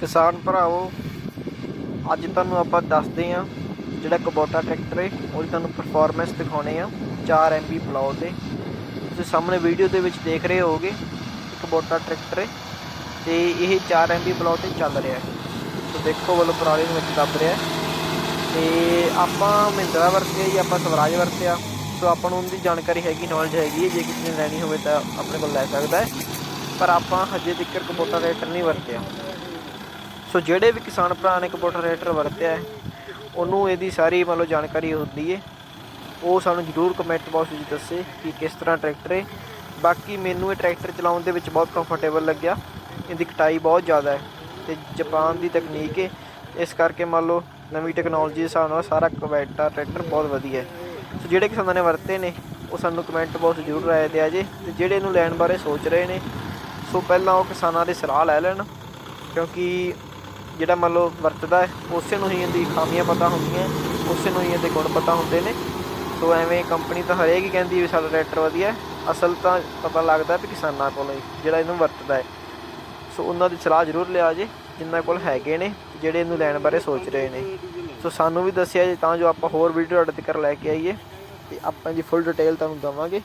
ਕਿਸਾਨ ਭਰਾਵੋ, ਅੱਜ ਤੁਹਾਨੂੰ ਆਪਾਂ ਦੱਸਦੇ ਹਾਂ ਜਿਹੜਾ ਕਬੋਟਾ ਟਰੈਕਟਰ ਹੈ ਉਹਦੀ ਤੁਹਾਨੂੰ ਪਰਫਾਰਮੈਂਸ ਦਿਖਾਉਣੇ ਆ 4 ਐਮਬੀ ਪਲਾਉ ਤੇ ਤੁਸੀਂ ਸਾਹਮਣੇ ਵੀਡੀਓ ਦੇ ਵਿੱਚ ਦੇਖ ਰਹੇ ਹੋਗੇ ਕਬੋਟਾ ਟਰੈਕਟਰ ਹੈ ਤੇ ਇਹ 4 ਐਮਬੀ ਪਲਾਉ ਤੇ ਚੱਲ ਰਿਹਾ ਹੈ। ਸੋ ਦੇਖੋ ਵੱਲੋਂ ਪਰਾਲੀ ਨੂੰ ਵਿੱਚ ਦੱਬ ਰਿਹਾ ਹੈ। ਤੇ ਆਪਾਂ ਮਹਿੰਦਰਾ ਵਰਤਿਆ ਜਾਂ ਆਪਾਂ ਸਵਰਾਜ ਵਰਤਿਆ ਸੋ ਆਪਾਂ ਨੂੰ ਉਹਦੀ ਜਾਣਕਾਰੀ ਹੈਗੀ ਨੌਲੇਜ ਹੈਗੀ ਹੈ। ਜੇ ਕਿਸੇ ਨੇ ਲੈਣੀ ਹੋਵੇ ਤਾਂ ਆਪਣੇ ਕੋਲ ਲੈ ਸਕਦਾ ਹੈ। ਪਰ ਆਪਾਂ ਹਜੇ ਤੱਕ ਕਬੋਟਾ ਟਰੈਕਟਰ ਨਹੀਂ ਵਰਤਿਆ। ਸੋ ਜਿਹੜੇ ਵੀ ਕਿਸਾਨ ਭਰਾ ਨੇ ਕੰਪਿਊਟਰ ਰੇਟਰ ਵਰਤਿਆ ਹੈ, ਉਹਨੂੰ ਇਹਦੀ ਸਾਰੀ ਮੰਨ ਲਓ ਜਾਣਕਾਰੀ ਹੁੰਦੀ ਹੈ। ਉਹ ਸਾਨੂੰ ਜਰੂਰ ਕਮੈਂਟ ਬਾਕਸ ਵਿੱਚ ਦੱਸੇ ਕਿ ਕਿਸ ਤਰ੍ਹਾਂ ਟਰੈਕਟਰ ਹੈ। ਬਾਕੀ ਮੈਨੂੰ ਇਹ ਟਰੈਕਟਰ ਚਲਾਉਣ ਦੇ ਵਿੱਚ ਬਹੁਤ ਕੰਫਰਟੇਬਲ ਲੱਗਿਆ। ਇਹਦੀ ਕਟਾਈ ਬਹੁਤ ਜ਼ਿਆਦਾ ਹੈ ਤੇ ਜਾਪਾਨ ਦੀ ਤਕਨੀਕ ਹੈ। ਇਸ ਕਰਕੇ ਮੰਨ ਲਓ ਨਵੀਂ ਟੈਕਨੋਲੋਜੀ ਦੇ ਹਿਸਾਬ ਨਾਲ ਸਾਰਾ ਕਵੈਟਾ ਟਰੈਕਟਰ ਬਹੁਤ ਵਧੀਆ ਹੈ। ਸੋ ਜਿਹੜੇ ਕਿਸਾਨਾਂ ਨੇ ਵਰਤੇ ਨੇ, ਉਹ ਸਾਨੂੰ ਕਮੈਂਟ ਬਾਕਸ ਜ਼ਰੂਰ ਰਾਏ ਦਿਆ ਜੇ ਤੇ ਜਿਹੜੇ ਇਹਨੂੰ ਲੈਣ ਬਾਰੇ ਸੋਚ ਰਹੇ ਨੇ, ਸੋ ਪਹਿਲਾਂ ਉਹ ਕਿਸਾਨਾਂ ਦੀ ਸਲਾਹ ਲੈ ਲੈਣ। ਕਿਉਂਕਿ ਜਿਹੜਾ ਮੰਨ ਲਓ ਵਰਤਦਾ ਹੈ, ਉਸੇ ਨੂੰ ਹੀ ਇਹਦੀ ਖਾਮੀਆਂ ਪਤਾ ਹੁੰਦੀਆਂ ਉਸੇ ਨੂੰ ਹੀ ਇਹਦੇ ਗੁਣ ਪਤਾ ਹੁੰਦੇ ਨੇ। ਸੋ ਐਵੇਂ ਕੰਪਨੀ ਤਾਂ ਹਰੇਕ ਹੀ ਕਹਿੰਦੀ ਵੀ ਸਾਡਾ ਟਰੈਕਟਰ ਵਧੀਆ ਅਸਲ ਤਾਂ ਪਤਾ ਲੱਗਦਾ ਵੀ ਕਿਸਾਨਾਂ ਕੋਲੋਂ ਹੀ, ਜਿਹੜਾ ਇਹਨੂੰ ਵਰਤਦਾ ਹੈ। ਸੋ ਉਹਨਾਂ ਦੀ ਸਲਾਹ ਜ਼ਰੂਰ ਲਿਆ ਜੇ, ਜਿਨ੍ਹਾਂ ਕੋਲ ਹੈਗੇ ਨੇ, ਜਿਹੜੇ ਇਹਨੂੰ ਲੈਣ ਬਾਰੇ ਸੋਚ ਰਹੇ ਨੇ। ਸੋ ਸਾਨੂੰ ਵੀ ਦੱਸਿਆ ਜੇ ਤਾਂ ਜੋ ਆਪਾਂ ਹੋਰ ਵੀਡੀਓ ਤੁਹਾਡੇ ਤੱਕ ਲੈ ਕੇ ਆਈਏ, ਤੇ ਆਪਾਂ ਜੀ ਫੁੱਲ ਡਿਟੇਲ ਤੁਹਾਨੂੰ ਦਵਾਂਗੇ।